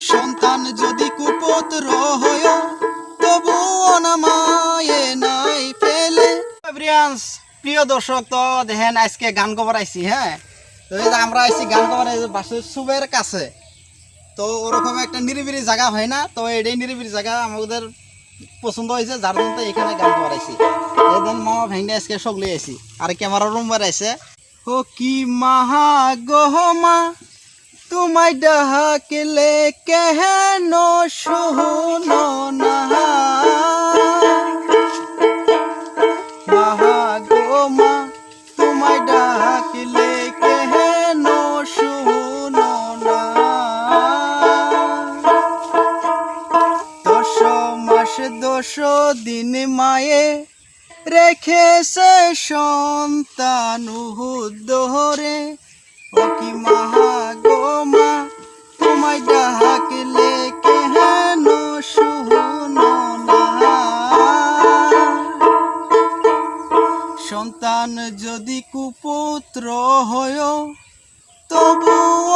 সন্তান যদি কুপুত্র হয়, তবুও না মায়ে নাই ফেলে। ব্রিয়ান্স প্রিয় দর্শক, তো দেখেন আজকে গান কবার আইছি হ্যাঁ? তো আমরা আইছি গান কবার বাসের সুবের কাছে। তো ওরকম একটা নিরিবিলি জায়গা হয় না, তো এটাই নিরিবিলি জায়গা আমাদের পছন্দ হয়েছে, যার জন্য এখানে গান কবার আইছি। এদিন মামা ভেঙে আজকে সকলে আইছি, আর ক্যামেরা রুম বাড়াইছে ও কি মাহা গহমা তোমায় ডাকিলে কেহেন শুনো না। মা, তোমায় দশ দিন মায়ে রেখেছে সন্তান দোহরে ও কি মাহা সন্তান যদি কুপুত্র হয় তবুও